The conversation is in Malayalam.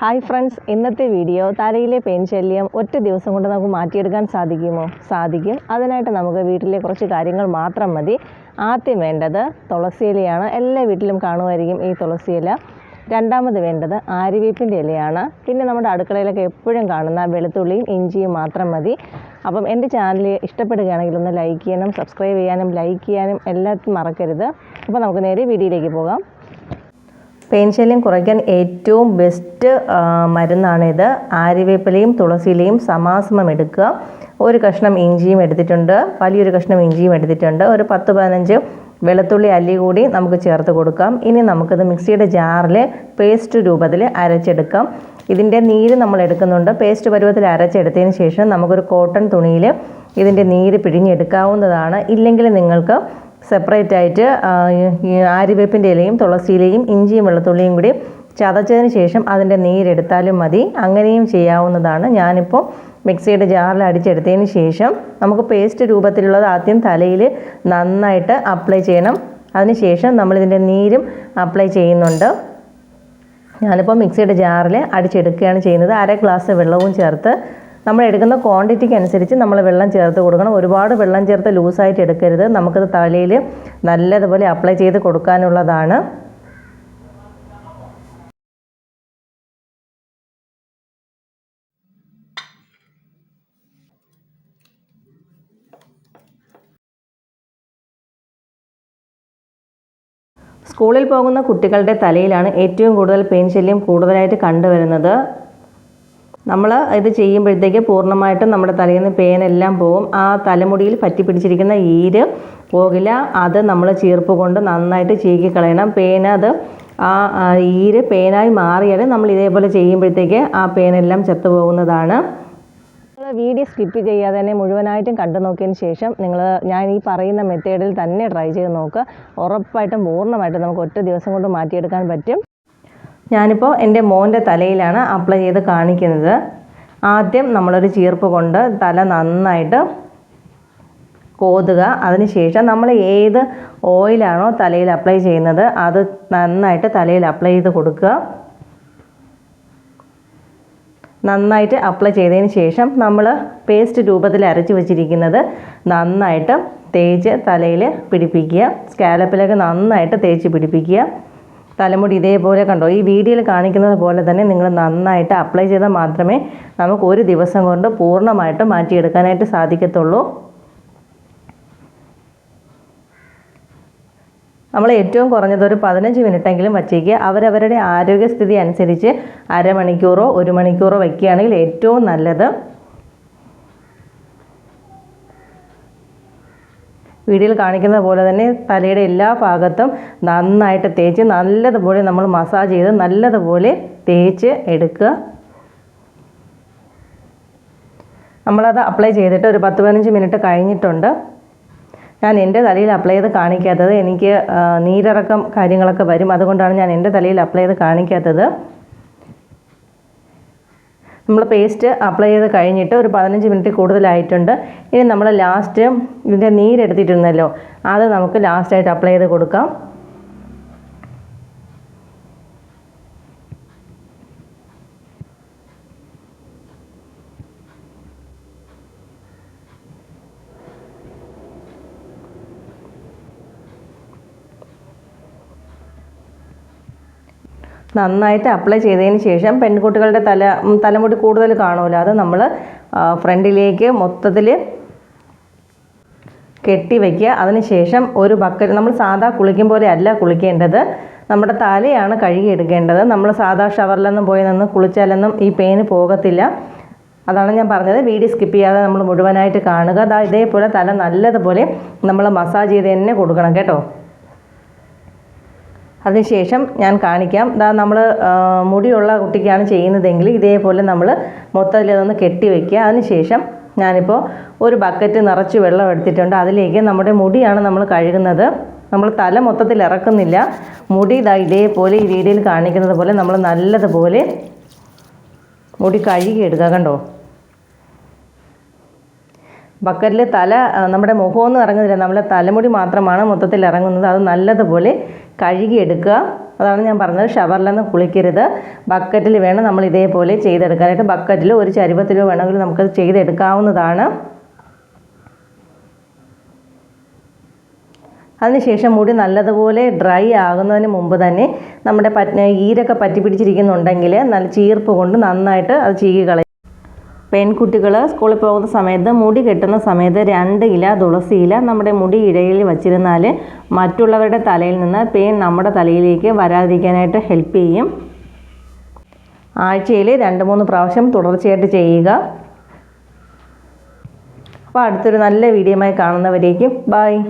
ഹായ് ഫ്രണ്ട്സ് ഇന്നത്തെ വീഡിയോ തലയിലെ പെയിൻ ശല്യം ഒറ്റ ദിവസം കൊണ്ട് നമുക്ക് മാറ്റിയെടുക്കാൻ സാധിക്കുമോ? സാധിക്കും. അതിനായിട്ട് നമുക്ക് വീട്ടിലെ കുറച്ച് കാര്യങ്ങൾ മാത്രം മതി. ആദ്യം വേണ്ടത് തുളസിയിലയാണ്. എല്ലാ വീട്ടിലും കാണുമായിരിക്കും ഈ തുളസിയില. രണ്ടാമത് വേണ്ടത് ആര്യവേപ്പിന്റെ ഇലയാണ്. പിന്നെ നമ്മുടെ അടുക്കളയിലൊക്കെ എപ്പോഴും കാണുന്ന വെളുത്തുള്ളിയും ഇഞ്ചിയും മാത്രം മതി. അപ്പം എന്റെ ചാനൽ ഇഷ്ടപ്പെടുകയാണെങ്കിൽ ഒന്ന് ലൈക്ക് ചെയ്യാനും സബ്സ്ക്രൈബ് ചെയ്യാനും ലൈക്ക് ചെയ്യാനും എല്ലാത്തിനും മറക്കരുത്. അപ്പോൾ നമുക്ക് നേരെ വീഡിയോയിലേക്ക് പോകാം. പെയിൻ ശല്യം കുറയ്ക്കാൻ ഏറ്റവും ബെസ്റ്റ് മരുന്നാണിത്. ആര്യവേപ്പിലയും തുളസിയിലയും സമാസമം എടുക്കുക. ഒരു കഷ്ണം ഇഞ്ചിയും എടുത്തിട്ടുണ്ട്. വലിയൊരു കഷ്ണം ഇഞ്ചിയും എടുത്തിട്ടുണ്ട്. ഒരു പത്ത് പതിനഞ്ച് വെളുത്തുള്ളി അല്ലി കൂടി നമുക്ക് ചേർത്ത് കൊടുക്കാം. ഇനി നമുക്കിത് മിക്സിയുടെ ജാറിൽ പേസ്റ്റ് രൂപത്തിൽ അരച്ചെടുക്കാം. ഇതിന്റെ നീര് നമ്മൾ എടുക്കുന്നുണ്ട്. പേസ്റ്റ് പരുവത്തിൽ അരച്ചെടുത്തതിന് ശേഷം നമുക്കൊരു കോട്ടൺ തുണിയിൽ ഇതിന്റെ നീര് പിഴിഞ്ഞെടുക്കാവുന്നതാണ്. ഇല്ലെങ്കിൽ നിങ്ങൾക്ക് സെപ്പറേറ്റ് ആയിട്ട് ആര്യവേപ്പിന്റെ ഇലയും തുളസിയിലയും ഇഞ്ചിയും വെളുത്തുള്ളിയും കൂടി ചതച്ചതിന് ശേഷം അതിന്റെ നീരെടുത്താലും മതി. അങ്ങനെയും ചെയ്യാവുന്നതാണ്. ഞാനിപ്പോൾ മിക്സിയുടെ ജാറിൽ അടിച്ചെടുത്തതിന് ശേഷം നമുക്ക് പേസ്റ്റ് രൂപത്തിലുള്ളത് ആദ്യം തലയിൽ നന്നായിട്ട് അപ്ലൈ ചെയ്യണം. അതിനുശേഷം നമ്മളിതിന്റെ നീരും അപ്ലൈ ചെയ്യുന്നുണ്ട്. ഞാനിപ്പോൾ മിക്സിയുടെ ജാറിൽ അടിച്ചെടുക്കുകയാണ് ചെയ്യുന്നത്. അര ഗ്ലാസ് വെള്ളവും ചേർത്ത് നമ്മൾ എടുക്കുന്ന ക്വാണ്ടിറ്റിക്ക് അനുസരിച്ച് നമ്മൾ വെള്ളം ചേർത്ത് കൊടുക്കണം. ഒരുപാട് വെള്ളം ചേർത്ത് ലൂസായിട്ട് എടുക്കരുത്. നമുക്കത് തലയിൽ നല്ലതുപോലെ അപ്ലൈ ചെയ്ത് കൊടുക്കാനുള്ളതാണ്. സ്കൂളിൽ പോകുന്ന കുട്ടികളുടെ തലയിലാണ് ഏറ്റവും കൂടുതൽ പെയിൻ ശല്യം കൂടുതലായിട്ട് കണ്ടുവരുന്നത്. നമ്മൾ ഇത് ചെയ്യുമ്പോഴത്തേക്ക് പൂർണമായിട്ടും നമ്മുടെ തലയിൽ നിന്ന് പേനെല്ലാം പോകും ആ തലമുടിയിൽ പറ്റി പിടിച്ചിരിക്കുന്ന ഈര് പോകില്ല അത് നമ്മൾ ചീർപ്പ് കൊണ്ട് നന്നായിട്ട് ചീക്കി കളയണം. പേന അത് ആ ഈര് പേനായി മാറിയാൽ നമ്മൾ ഇതേപോലെ ചെയ്യുമ്പോഴത്തേക്ക് ആ പേനെല്ലാം ചത്തുപോകുന്നതാണ് വീഡിയോ സ്കിപ്പ് ചെയ്യാതെ തന്നെ മുഴുവനായിട്ടും കണ്ടു നോക്കിയതിന് ശേഷം നിങ്ങൾ ഞാൻ ഈ പറയുന്ന മെത്തേഡിൽ തന്നെ ട്രൈ ചെയ്ത് നോക്കുക ഉറപ്പായിട്ടും പൂർണമായിട്ടും നമുക്ക് ഒറ്റ ദിവസം കൊണ്ട് മാറ്റിയെടുക്കാൻ പറ്റും. ഞാനിപ്പോൾ എന്റെ മോന്റെ തലയിലാണ് അപ്ലൈ ചെയ്ത് കാണിക്കുന്നത്. ആദ്യം നമ്മളൊരു ചീർപ്പ് കൊണ്ട് തല നന്നായിട്ട് കോതുക. അതിനുശേഷം നമ്മൾ ഏത് ഓയിലാണോ തലയിൽ അപ്ലൈ ചെയ്യുന്നത് അത് നന്നായിട്ട് തലയിൽ അപ്ലൈ ചെയ്ത് കൊടുക്കുക. നന്നായിട്ട് അപ്ലൈ ചെയ്തതിന് ശേഷം നമ്മൾ പേസ്റ്റ് രൂപത്തിൽ അരച്ച് വെച്ചിരിക്കുന്നത് നന്നായിട്ട് തേച്ച് തലയിൽ പിടിപ്പിക്കുക. സ്കാലപ്പിലൊക്കെ നന്നായിട്ട് തേച്ച് പിടിപ്പിക്കുക. തലമുടി ഇതേപോലെ കണ്ടോ? ഈ വീഡിയോയിൽ കാണിക്കുന്നത് പോലെ തന്നെ നിങ്ങൾ നന്നായിട്ട് അപ്ലൈ ചെയ്താൽ മാത്രമേ നമുക്ക് ഒരു ദിവസം കൊണ്ട് പൂർണമായിട്ട് മാറ്റിയെടുക്കാനായിട്ട് സാധിക്കത്തുള്ളൂ. നമ്മൾ ഏറ്റവും കുറഞ്ഞത് ഒരു പതിനഞ്ച് മിനിറ്റെങ്കിലും വച്ചേക്കുക. അവരവരുടെ ആരോഗ്യസ്ഥിതി അനുസരിച്ച് അരമണിക്കൂറോ ഒരു മണിക്കൂറോ വയ്ക്കുകയാണെങ്കിൽ ഏറ്റവും നല്ലത്. വീഡിയോയിൽ കാണിക്കുന്നത് പോലെ തന്നെ തലയുടെ എല്ലാ ഭാഗത്തും നന്നായിട്ട് തേച്ച് നല്ലതുപോലെ നമ്മൾ മസാജ് ചെയ്ത് നല്ലതുപോലെ തേച്ച് എടുക്കുക. നമ്മളത് അപ്ലൈ ചെയ്തിട്ട് ഒരു പത്ത് പതിനഞ്ച് മിനിറ്റ് കഴിഞ്ഞിട്ടുണ്ട്. ഞാൻ എന്റെ തലയിൽ അപ്ലൈ ചെയ്ത് കാണിക്കാത്തത് എനിക്ക് നീരിറക്കം കാര്യങ്ങളൊക്കെ വരും. അതുകൊണ്ടാണ് ഞാൻ എന്റെ തലയിൽ അപ്ലൈ ചെയ്ത് കാണിക്കാത്തത്. നമ്മൾ പേസ്റ്റ് അപ്ലൈ ചെയ്ത് കഴിഞ്ഞിട്ട് ഒരു പതിനഞ്ച് മിനിറ്റ് കൂടുതലായിട്ടുണ്ട്. ഇനി നമ്മൾ ലാസ്റ്റ് ഇതിന്റെ നീരെടുത്തിട്ടുണ്ടല്ലോ അത് നമുക്ക് ലാസ്റ്റായിട്ട് അപ്ലൈ ചെയ്ത് കൊടുക്കാം. നന്നായിട്ട് അപ്ലൈ ചെയ്തതിന് ശേഷം പെൺകുട്ടികളുടെ തല തലമുടി കൂടുതൽ കാണുമല്ലോ അത് നമ്മൾ ഫ്രണ്ടിലേക്ക് മൊത്തത്തിൽ കെട്ടി വയ്ക്കുക അതിനുശേഷം ഒരു ബക്കറ്റ് നമ്മൾ സാധാ കുളിക്കും പോലെ അല്ല കുളിക്കേണ്ടത്. നമ്മുടെ തലയാണ് കഴുകിയെടുക്കേണ്ടത് നമ്മൾ സാധാ ഷവറിലൊന്നും പോയി നിന്ന് കുളിച്ചാലൊന്നും ഈ പെയിന് പോകത്തില്ല. അതാണ് ഞാൻ പറഞ്ഞത്. വീഡിയോ സ്കിപ്പ് ചെയ്യാതെ നമ്മൾ മുഴുവനായിട്ട് കാണുക. അതാ ഇതേപോലെ തല നല്ലതുപോലെ നമ്മൾ മസാജ് ചെയ്ത് തന്നെ കൊടുക്കണം കേട്ടോ. അതിനുശേഷം ഞാൻ കാണിക്കാം. ഇതാ നമ്മൾ മുടിയുള്ള കുട്ടിക്കാണ് ചെയ്യുന്നതെങ്കിൽ ഇതേപോലെ നമ്മൾ മൊത്തത്തിൽ അതൊന്ന് കെട്ടി വയ്ക്കുക അതിനുശേഷം ഞാനിപ്പോൾ ഒരു ബക്കറ്റ് നിറച്ച് വെള്ളം എടുത്തിട്ടുണ്ട്. അതിലേക്ക് നമ്മുടെ മുടിയാണ് നമ്മൾ കഴുകുന്നത്. നമ്മൾ തല മൊത്തത്തിൽ ഇറക്കുന്നില്ല. മുടി ഇതാ ഇതേപോലെ ഈ വീഡിയോയിൽ കാണിക്കുന്നത് പോലെ നമ്മൾ നല്ലതുപോലെ മുടി കഴുകി എടുക്കുക. കണ്ടോ? ബക്കറ്റിൽ തല നമ്മുടെ മുഖമൊന്നും ഇറങ്ങുന്നില്ല. നമ്മളെ തലമുടി മാത്രമാണ് മൊത്തത്തിൽ ഇറങ്ങുന്നത്. അത് നല്ലതുപോലെ കഴുകിയെടുക്കുക. അതാണ് ഞാൻ പറഞ്ഞത്. ഷവറിലൊന്നും കുളിക്കരുത്. ബക്കറ്റിൽ വേണം നമ്മൾ ഇതേപോലെ ചെയ്തെടുക്കാനായിട്ട്. ബക്കറ്റിൽ ഒരു ചരുവത്തിലോ വേണമെങ്കിൽ നമുക്കത് ചെയ്തെടുക്കാവുന്നതാണ്. അതിനുശേഷം മുടി നല്ലതുപോലെ ഡ്രൈ ആകുന്നതിന് മുമ്പ് തന്നെ നമ്മുടെ പറ്റ് ഈരൊക്കെ പറ്റി പിടിച്ചിരിക്കുന്നുണ്ടെങ്കിൽ നല്ല ചീർപ്പ് കൊണ്ട് നന്നായിട്ട് അത് ചീകി കളയും പെൺകുട്ടികൾ സ്കൂളിൽ പോകുന്ന സമയത്ത് മുടി കെട്ടുന്ന സമയത്ത് രണ്ട് ഇല തുളസി ഇല നമ്മുടെ മുടി ഇടയിൽ വച്ചിരുന്നാൽ മറ്റുള്ളവരുടെ തലയിൽ നിന്ന് പേൻ നമ്മുടെ തലയിലേക്ക് വരാതിരിക്കാനായിട്ട് ഹെൽപ്പ് ചെയ്യും. ആഴ്ചയിൽ രണ്ട് മൂന്ന് പ്രാവശ്യം തുടർച്ചയായിട്ട് ചെയ്യുക. അപ്പോൾ അടുത്തൊരു നല്ല വീഡിയോമായി കാണുന്നവരേക്കും ബായ്